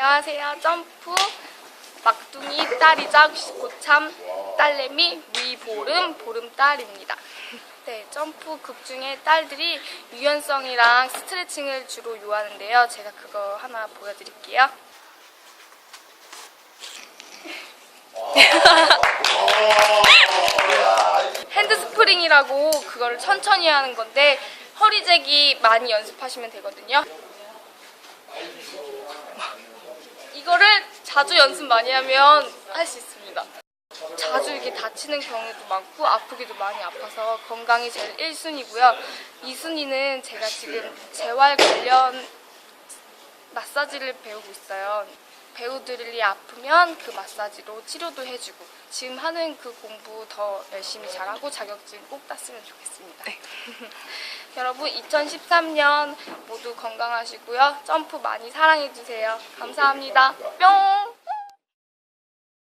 안녕하세요. 점프 막둥이 딸이자 고참 딸내미 위보름 보름딸입니다. 네, 점프 극 중에 딸들이 유연성이랑 스트레칭을 주로 요하는데요. 제가 그거 하나 보여드릴게요. 핸드 스프링이라고 그거를 천천히 하는 건데 허리 재기 많이 연습하시면 되거든요. 이거를 자주 연습 많이 하면 할 수 있습니다. 자주 이렇게 다치는 경우도 많고 아프기도 많이 아파서 건강이 제일 1순위고요. 2순위는 제가 지금 재활 관련 마사지를 배우고 있어요. 배우들이 아프면 그 마사지로 치료도 해주고 지금 하는 그 공부 더 열심히 잘하고 자격증 꼭 땄으면 좋겠습니다. 여러분 2013년 모두 건강하시고요. 점프 많이 사랑해주세요. 감사합니다. 뿅!